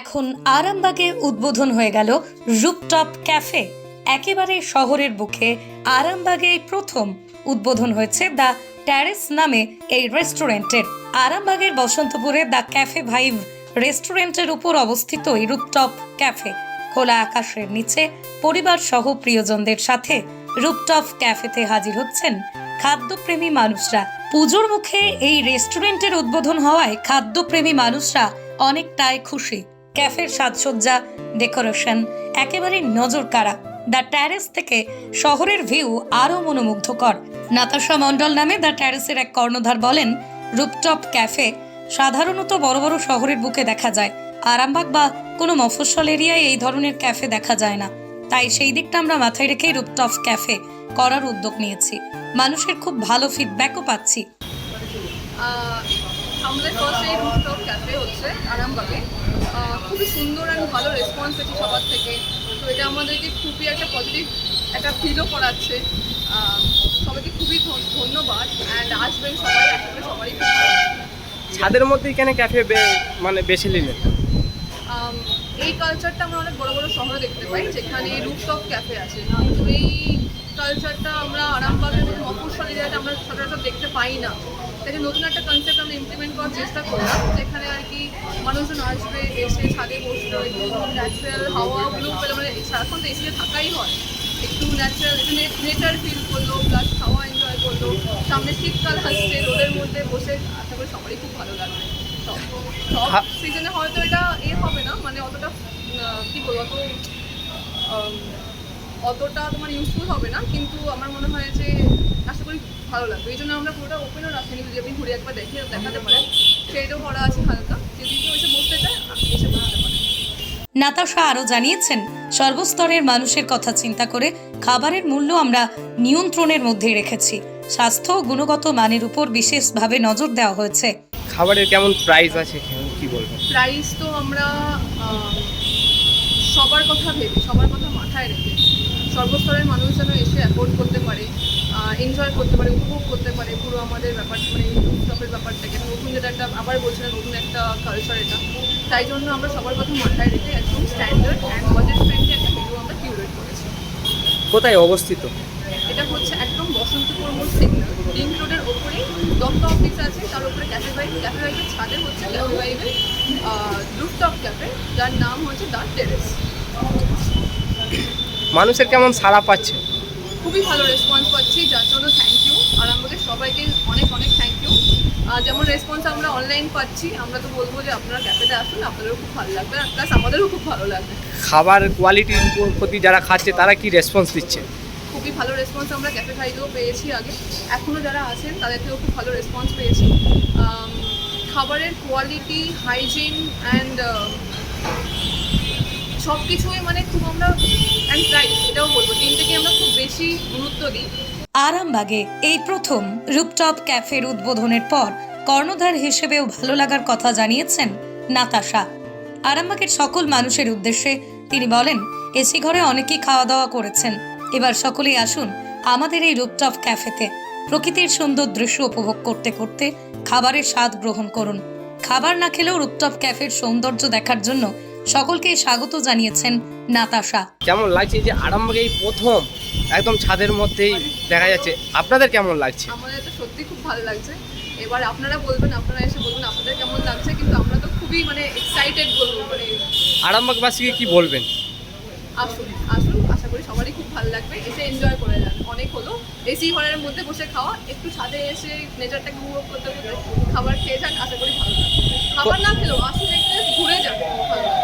এখন আরামবাগে উদ্বোধন হয়ে গেল রুপটপ ক্যাফে। একেবারে শহরের বুকে আরামবাগে প্রথম উদ্বোধন হয়েছে দ্য ট্যারেস নামে এই রেস্টুরেন্টের। আরামবাগের বসন্তপুরে দ্য ক্যাফে ভাইভ রেস্টুরেন্টের উপর অবস্থিত এই রুপটপ ক্যাফে। খোলা আকাশের নিচে পরিবার সহ প্রিয়জনদের সাথে রুপটপ ক্যাফেতে হাজির হচ্ছেন খাদ্যপ্রেমী মানুষরা। পুজোর মুখে এই রেস্টুরেন্টের উদ্বোধন হওয়ায় খাদ্যপ্রেমী মানুষরা অনেকটাই খুশি। ক্যাফের সাজসজ্জা, ডেকোরেশন, একেবারে নজর কাড়া দ্য ট্যারেস থেকে শহরের ভিউ আরও মনোমুগ্ধকর। নাতাশা মণ্ডল নামে দ্য ট্যারেসের এক কর্ণধার বলেন, রুপটপ ক্যাফে সাধারণত বড় বড় শহরের বুকে দেখা যায়। আরামবাগ বা কোনো মফস্বল এরিয়ায় এই ধরনের ক্যাফে দেখা যায় না। তাই সেই দিকটা আমরা মাথায় রেখেই রুপটপ ক্যাফে করার উদ্যোগ নিয়েছি। মানুষের খুব ভালো ফিডব্যাকও পাচ্ছি। আমাদের ফার্স্ট এই ক্যাফে হচ্ছে আরামবাগে। খুবই সুন্দর অ্যান্ড ভালো রেসপন্স পেয়েছি সবার থেকে। তো এটা আমাদেরকে খুবই একটা পজিটিভ একটা ফিলও করাচ্ছে। সবাইকে খুবই ধন- ধন্যবাদ অ্যান্ড আসবেন সবাই আসলে লাগবে। ছাদের মধ্যে এখানে ক্যাফে মানে বেছে নিলেন? এই কালচারটা আমরা অনেক বড় বড় শহরে দেখতে পাই যেখানে রুফটপ ক্যাফে আছে। তো এই কালচারটা আমরা আরামবাগের মতো মফস্বল এরিয়াতে আমরা সচরাচর দেখতে পাই না। তাই নতুন একটা কনসেপ্ট আমরা ইমপ্লিমেন্ট করার চেষ্টা করলাম যেখানে আর কি মানুষজন আসবে এসে ছাদে বসল একটু ন্যাচারাল হাওয়াগুলো পেলে মানে সারাক্ষণ তো এসিতে থাকাই হয়। একটু ন্যাচারাল একটু নেচার ফিল করল প্লাস হাওয়া এনজয় করল। সামনে শীতকাল আসছে রোদের মধ্যে বসে আশা করি সবারই খুব ভালো লাগবে। সব সিজনে হয়তো এটা এ হবে না মানে অতটা কি বলব অত অতটা তোমার ইউজফুল হবে না কিন্তু আমার মনে হয় যে আশা করি ভালো লাগবে। এই জন্য আমরা পুরোটা ওপেনও রাখিনি যদি আপনি ঘুরে একবার দেখে দেখাতে পারেন। সেইটাও করা আছে হালকা। যদি কেউ এসে বসতে চায় এসে বসতে পারে নাতাশা আরও জানিয়েছেন সর্বস্তরের মানুষের কথা চিন্তা করে খাবারের মূল্য আমরা নিয়ন্ত্রণের মধ্যেই রেখেছি। স্বাস্থ্য ও গুণগত মানের উপর বিশেষভাবে নজর দেওয়া হয়েছে। খাবারের কেমন প্রাইস আছে কি বলবেন? প্রাইস তো আমরা আম, সবার কথা ভেবে সবার কথা মাথায় রেখে সর্বস্তরের মানুষ যেন এসে অ্যাফোর্ড করতে পারে। এনজয় করতে পারে উপভোগ করতে পারে পুরো আমাদের ব্যাপার মানে রুফটপের ব্যাপারটাকে। নতুন যেটা একটা আবার বলছিলাম নতুন একটা কালচার এটা। তাই জন্য আমরা সবার কথা মাথায় রেখে একদম স্ট্যান্ডার্ড অ্যান্ড বাজেট ফ্রেন্ডলি একটা মেনু আমরা কিউরেট করেছি। কোথায় অবস্থিত? এটা হচ্ছে একদম বসন্তপুর মোড় সিগন্যাল রোডের ওপরেই দত্ত অফিস আছে তার উপরে ক্যাফে বাইক ক্যাফে বাইকের ছাদে হচ্ছে ক্যাফে বাইকের রুফটপ ক্যাফে যার নাম হচ্ছে দ্য টেরেস মানুষের কেমন সাড়া পাচ্ছে? খুবই ভালো রেসপন্স পাচ্ছি যার জন্য থ্যাংক ইউ আর আমাদের সবাইকে অনেক অনেক থ্যাংক ইউ যেমন রেসপন্স আমরা অনলাইন পাচ্ছি আমরা তো বলব যে আপনারা ক্যাফেতে আসুন আপনাদেরও খুব ভালো লাগবে আর প্লাস আমাদেরও খুব ভালো লাগবে। খাবার কোয়ালিটির প্রতি যারা খাচ্ছে তারা কি রেসপন্স দিচ্ছে? খুবই ভালো রেসপন্স আমরা ক্যাফে খাইতেও পেয়েছি আগে। এখনও যারা আছেন তাদের থেকেও খুব ভালো রেসপন্স পেয়েছি। খাবারের কোয়ালিটি হাইজিন অ্যান্ড সব কিছুই মানে খুব আমরা এটাও বলব তিনটেকে আমরা খুব বেশি গুরুত্ব দিই। আরামবাগে এই প্রথম রুপটপ ক্যাফের উদ্বোধনের পর কর্ণধার হিসেবেও ভালো লাগার কথা জানিয়েছেন নাতাশা। আরামবাগের সকল মানুষের উদ্দেশ্যে তিনি বলেন, এসি ঘরে অনেকেই খাওয়া দাওয়া করেছেন। এবার সকলেই আসুন আমাদের এই রুপটপ ক্যাফেতে। প্রকৃতির সুন্দর দৃশ্য উপভোগ করতে করতে খাবারের স্বাদ গ্রহণ করুন। খাবার না খেলেও রুপটপ ক্যাফের সৌন্দর্য দেখার জন্য সকলকে স্বাগত জানিয়েছেন নাতাশা। কেমন লাগছে যে আরামবাগে এই প্রথম একদম ছাদের মধ্যেই দেখা যাচ্ছে? আপনাদের কেমন লাগছে? আমাদের তো সত্যি খুব ভালো লাগছে। এবার আপনারা বলবেন আপনারা এসে বলবেন আপনাদের কেমন লাগছে? কিন্তু আমরা তো খুবই মানে এক্সাইটেড বলব মানে আরামবাগবাসীকে কি বলবেন? আসুন আসুন আশা করি সবারই খুব ভালো লাগবে। এসে এনজয় করে যান। অনেক হলো। এসি ঘরের মধ্যে বসে খাওয়া একটু ছাদে এসে নেচারটাকে উপভোগ করতে করতে খাবার খেয়ে যান আশা করি ভালো লাগবে। খাবার না খেলেও আসুন একটু ঘুরে যান খুব ভালো লাগবে।